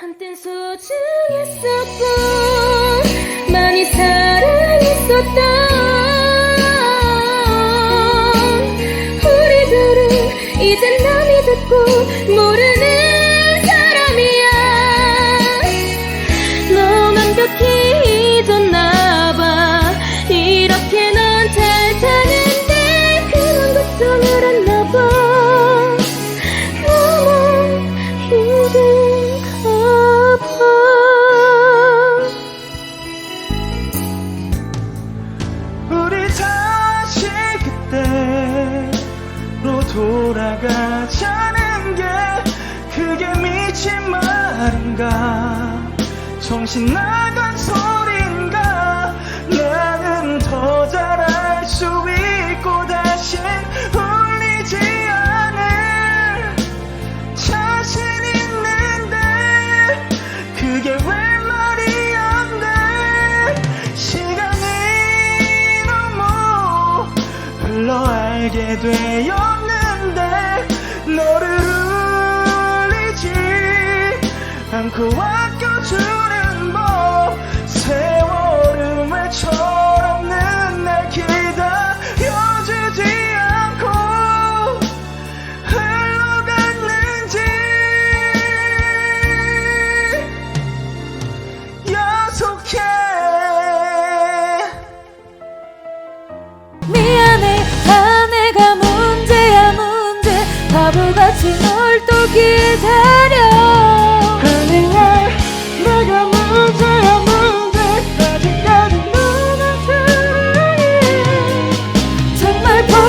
한땐 소중했었고 많이 사랑했었던 우리들은 이젠 남이 듣고 돌아가자는 게 그게 미친 말인가? 정신 나간 소린가? 나는 더 잘할 수 있고 다신 울리지 않을 자신 있는데 그게 왜 말이 안 돼 시간이 너무 흘러 알게 되었 않고 아껴주는 법 세월은 왜 철없는 날 기다려주지 않고 흘러갔는지 약속해. 미안해 다 내가 문제야 문제. 바보같이 널또 기다려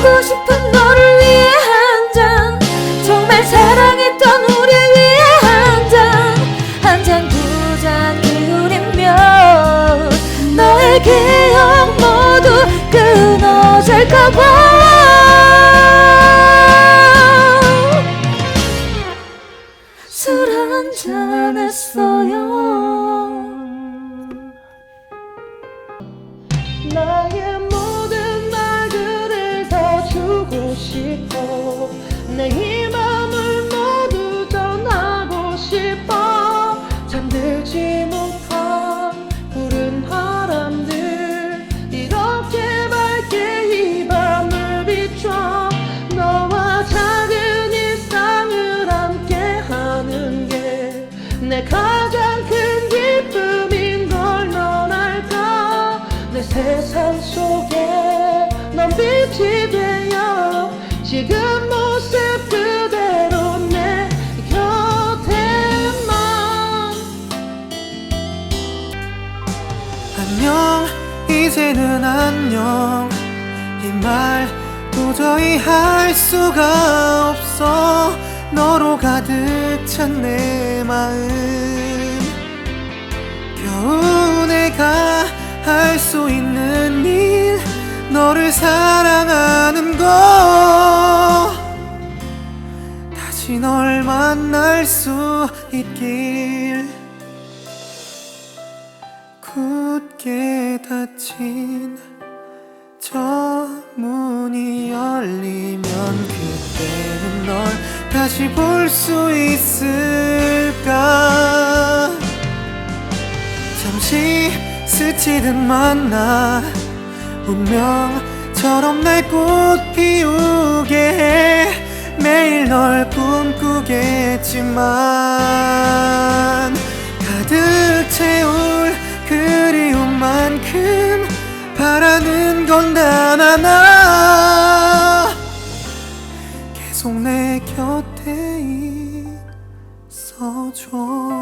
보고 싶은 너를 위해 한 잔. 정말 사랑했던 우리 위해 한 잔 한 잔 두 잔 기울이면 너의 기억 모두 끊어질까봐 내이 맘을 모두 전하고 싶어. 잠들지 못한 푸른 바람들 이렇게 밝게 이 밤을 비춰 너와 작은 일상을 함께 하는 게 내 가장 큰 기쁨인 걸 넌 알까? 내 세상 속에 넌 빛이 되어 지금 이제는 안녕. 이 말 도저히 할 수가 없어. 너로 가득 찬 내 마음. 겨우 내가 할 수 있는 일 너를 사랑하는 거. 다시 널 만날 수 있길 굳게 닫힌 저 문이 열리면 그때는 널 다시 볼 수 있을까? 잠시 스치듯 만나 운명처럼 날 꽃 피우게 해. 매일 널 꿈꾸겠지만 하나. 계속 내 곁에 있어줘